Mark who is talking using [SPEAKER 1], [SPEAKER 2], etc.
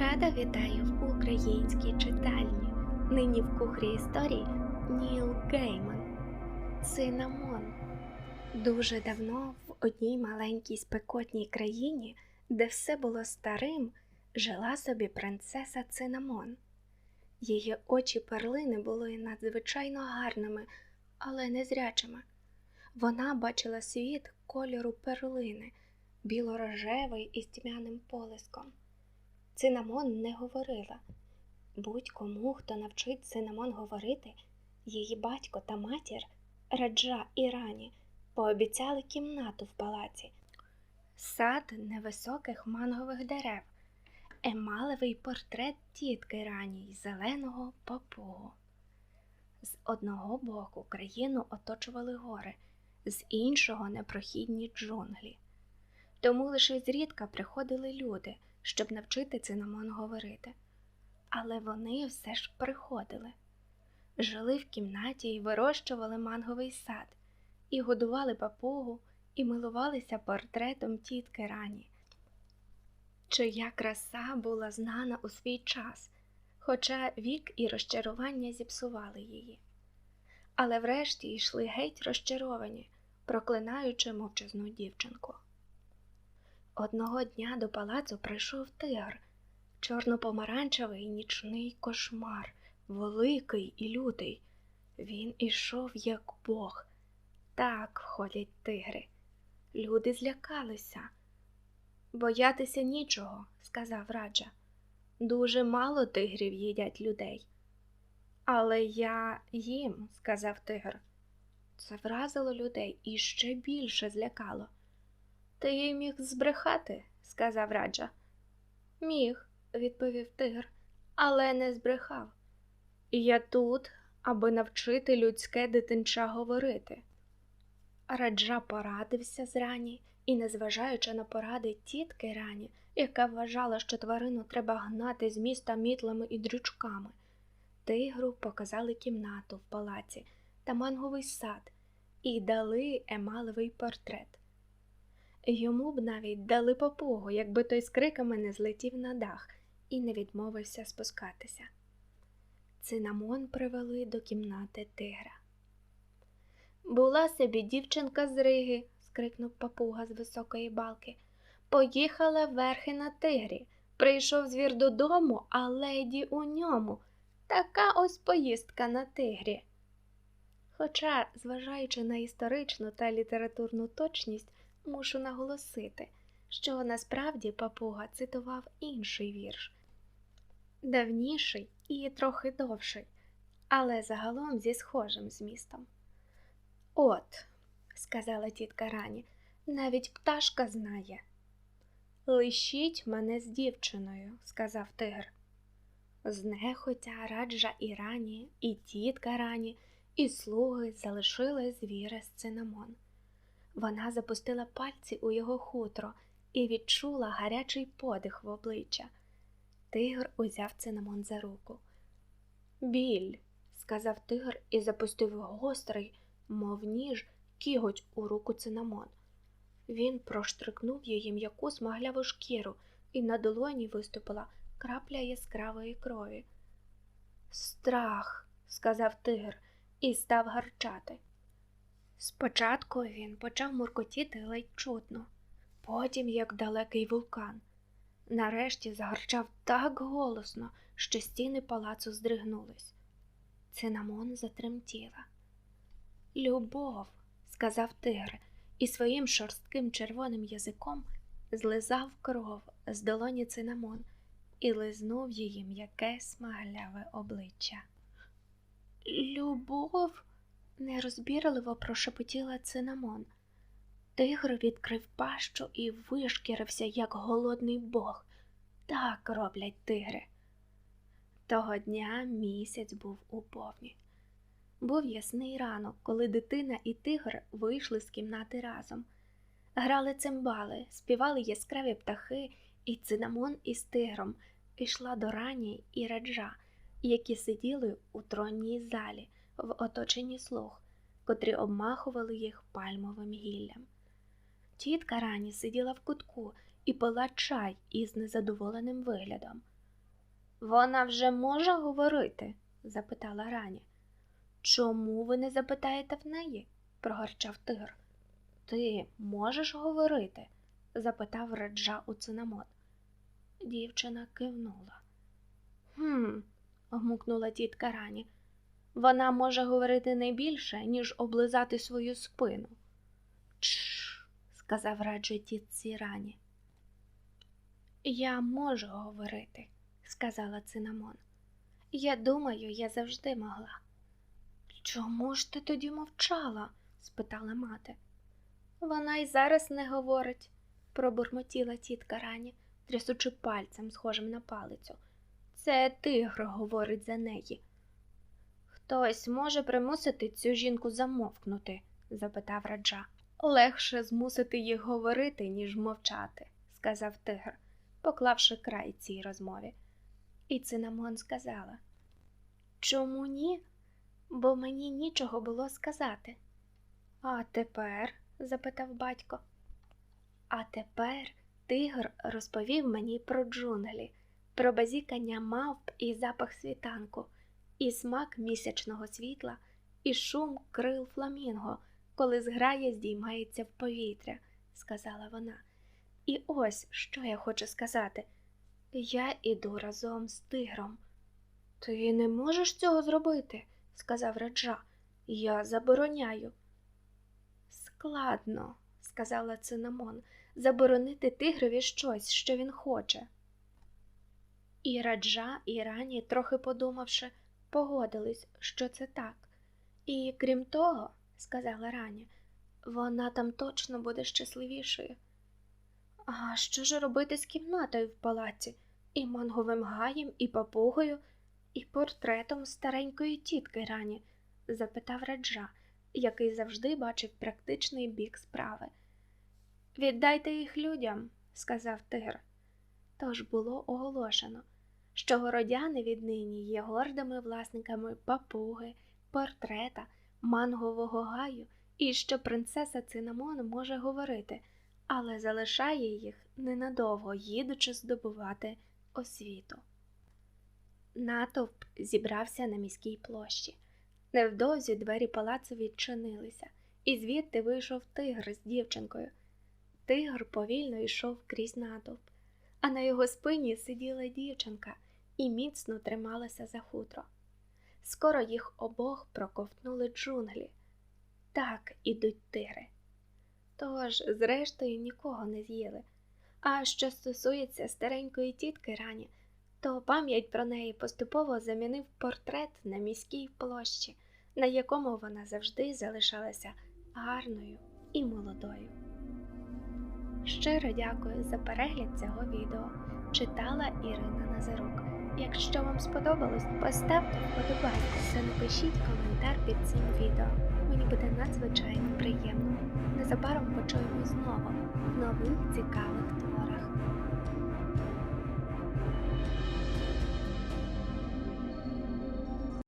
[SPEAKER 1] Рада вітаю в українській читальні. Нині в кухрі історій Ніл Гейман. Цинамон. Дуже давно в одній маленькій спекотній країні, де все було старим, жила собі принцеса Цинамон. Її очі перлини були надзвичайно гарними, але незрячими. Вона бачила світ кольору перлини, біло-рожевий із тьмяним полиском. Цинамон не говорила. Будь-кому, хто навчить Цинамон говорити, її батько та матір Раджа і Рані пообіцяли кімнату в палаці, сад невисоких мангових дерев, емалевий портрет тітки Рані й зеленого папугу. З одного боку країну оточували гори, з іншого непрохідні джунглі. Тому лише зрідка приходили люди щоб навчити цинамон говорити. Але вони все ж приходили, жили в кімнаті і вирощували манговий сад, і годували папугу, і милувалися портретом тітки рані, чия краса була знана у свій час, хоча вік і розчарування зіпсували її. Але врешті йшли геть розчаровані, проклинаючи мовчазну дівчинку. Одного дня до палацу прийшов тигр, чорно-помаранчевий нічний кошмар, великий і лютий. Він ішов, як бог. Так ходять тигри. Люди злякалися. Боятися нічого, сказав раджа. Дуже мало тигрів їдять людей. Але я їм, сказав тигр. Це вразило людей і ще більше злякало. Ти міг збрехати, сказав раджа. Міг, відповів тигр, але не збрехав. Я тут, аби навчити людське дитинча говорити. Раджа порадився з рані і, незважаючи на поради тітки рані, яка вважала, що тварину треба гнати з міста мітлами і дрючками, тигру показали кімнату в палаці та манговий сад і дали емалевий портрет. Йому б навіть дали попугу, якби той з криками не злетів на дах і не відмовився спускатися. Цинамон привели до кімнати тигра. Була собі дівчинка з Риги, скрикнув папуга з високої балки. Поїхала верхи на тигрі. Прийшов звір додому, а леді у ньому. Така ось поїздка на тигрі. Хоча, зважаючи на історичну та літературну точність, мушу наголосити, що насправді папуга цитував інший вірш, давніший і трохи довший, але загалом зі схожим змістом. От, сказала тітка рані, навіть пташка знає. Лишіть мене з дівчиною, сказав тигр. Знехотя раджа і рані, і тітка рані, і слуги залишили звіра з цинамон. Вона запустила пальці у його хутро і відчула гарячий подих в обличчя. Тигр узяв цинамон за руку. Біль, сказав тигр і запустив гострий, мов ніж, кіготь у руку цинамон. Він проштрикнув її м'яку смагляву шкіру, і на долоні виступила крапля яскравої крові. Страх, сказав тигр і став гарчати. Спочатку він почав муркотіти ледь чутно, потім як далекий вулкан. Нарешті загарчав так голосно, що стіни палацу здригнулись. Цинамон затремтіла. Любов, сказав тигр, і своїм шорстким червоним язиком злизав кров з долоні цинамон і лизнув її м'яке смагляве обличчя. Любов нерозбірливо прошепотіла цинамон. Тигр відкрив пащу і вишкірився, як голодний бог. Так роблять тигри. Того дня місяць був у повні. Був ясний ранок, коли дитина і тигр вийшли з кімнати разом. Грали цимбали, співали яскраві птахи, і цинамон із тигром ішла до рані і раджа, які сиділи у тронній залі в оточенні слуг, котрі обмахували їх пальмовим гіллям. Тітка рані сиділа в кутку і пила чай із незадоволеним виглядом. Вона вже може говорити? запитала Рані. Чому ви не запитаєте в неї? прогорчав тигр. Ти можеш говорити? запитав Раджа у цинамон. Дівчина кивнула. Хм, гмукнула тітка Рані. Вона може говорити не більше, ніж облизати свою спину. Чш, сказав Раджа тітці Рані. Я можу говорити, сказала цинамон. Я думаю, я завжди могла. Чому ж ти тоді мовчала? спитала мати. Вона й зараз не говорить, пробурмотіла тітка Рані, трясучи пальцем, схожим на палицю. Це тигр говорить за неї. Хтось може примусити цю жінку замовкнути? запитав раджа. Легше змусити їх говорити, ніж мовчати, сказав тигр, поклавши край цій розмові. І цинамон сказала Чому ні? Бо мені нічого було сказати. А тепер? запитав батько. А тепер тигр розповів мені про джунглі, про базікання мавп і запах світанку, і смак місячного світла, і шум крил фламінго, коли зграя здіймається в повітря, сказала вона. І ось що я хочу сказати. Я іду разом з тигром. Ти не можеш цього зробити, сказав Раджа. Я забороняю. Складно, сказала цинамон, заборонити тигрові щось, що він хоче. І раджа, і рані, трохи подумавши, погодились, що це так. І крім того, сказала Раня, вона там точно буде щасливішою. А що ж робити з кімнатою в палаці, і манговим гаєм, і папугою, і портретом старенької тітки Рані? запитав раджа, який завжди бачив практичний бік справи. Віддайте їх людям, сказав тигр. Тож було оголошено, що городяни віднині є гордими власниками папуги, портрета, мангового гаю, і що принцеса Цинамон може говорити, але залишає їх ненадовго, їдучи здобувати освіту. Натовп зібрався на міській площі. Невдовзі двері палацу відчинилися, і звідти вийшов тигр з дівчинкою. Тигр повільно йшов крізь натовп, а на його спині сиділа дівчинка і міцно трималася за хутро. Скоро їх обох проковтнули джунглі. Так ідуть тигри. Тож, зрештою, нікого не з'їли. А що стосується старенької тітки рані, то пам'ять про неї поступово замінив портрет на міській площі, на якому вона завжди залишалася гарною і молодою. Щиро дякую за перегляд цього відео. Читала Ірина Назарук. Якщо вам сподобалось, поставте вподобайку та напишіть коментар під цим відео. Мені буде надзвичайно приємно. Незабаром почуємо знову в нових цікавих творах.